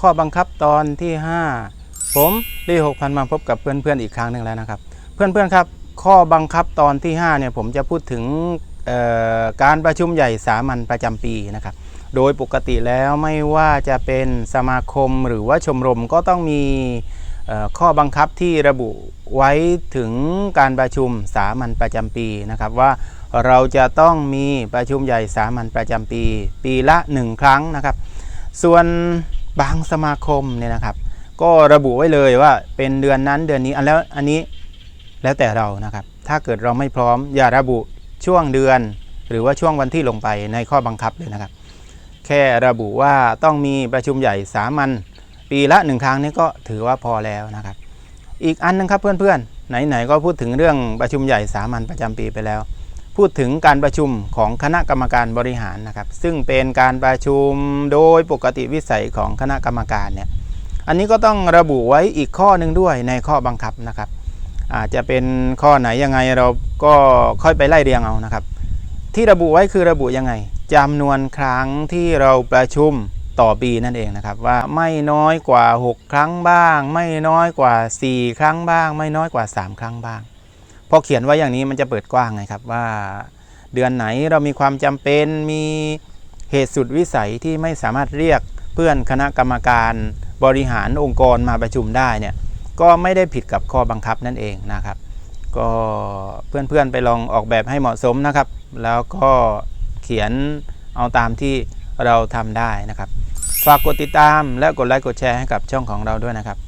ข้อบังคับตอนที่ 5 ผมรีหกพันมาพบกับเพื่อนๆอีกครั้งหนึ่งแล้วนะครับ เพื่อนๆครับข้อบังคับตอนที่5เนี่ยผมจะพูดถึงการประชุมใหญ่สามัญประจำปีนะครับ โดยปกติแล้วไม่ว่าจะเป็นสมาคมหรือว่าชมรมก็ต้องมีข้อบังคับที่ระบุไว้ถึงการประชุมสามัญประจำปีนะครับว่าเราจะต้องมีประชุมใหญ่สามัญประจำปี ปีละ 1 ครั้งนะครับ ส่วน บางสมาคมเนี่ยนะครับ ก็ระบุไว้เลยว่าเป็นเดือนนั้นเดือนนี้อันแล้วอันนี้แล้วแต่เรานะครับ ถ้าเกิดเราไม่พร้อม อย่าระบุช่วงเดือน หรือว่าช่วงวันที่ลงไปในข้อบังคับเลยนะครับ แค่ระบุว่าต้องมีประชุมใหญ่สามัญปีละหนึ่งครั้งนี่ก็ถือว่าพอแล้วนะครับ อีกอันนึงครับเพื่อนๆไหนๆก็พูดถึงเรื่องประชุมใหญ่สามัญประจำปีไปแล้ว พูดถึงการประชุมของคณะกรรมการบริหารนะครับ ซึ่งเป็นการประชุมโดยปกติวิสัยของคณะกรรมการเนี่ยอันนี้ก็ต้องระบุไว้อีกข้อหนึ่งด้วยในข้อบังคับนะครับ อาจจะเป็นข้อไหนยังไงเราก็ค่อยไปไล่เรียงเอานะครับ ที่ระบุไว้คือระบุยังไงจำนวนครั้งที่เราประชุมต่อปีนั่นเองนะครับว่าไม่น้อยกว่า 6 ครั้งบ้าง ไม่น้อยกว่า 4 ครั้งบ้าง ไม่น้อยกว่า 3 ครั้งบ้าง พอเขียนไว้อย่างนี้มันจะเปิดกว้างไงครับว่า เดือนไหนเรามีความจำเป็นมีเหตุสุดวิสัยที่ไม่สามารถเรียกเพื่อนคณะกรรมการบริหารองค์กรมาประชุมได้เนี่ยก็ไม่ได้ผิดกับข้อบังคับนั่นเองนะครับ ก็เพื่อนๆไปลองออกแบบให้เหมาะสมนะครับ แล้วก็เขียนเอาตามที่เราทำได้นะครับ ฝากกดติดตามและกดไลค์กดแชร์ให้กับช่องของเราด้วยนะครับ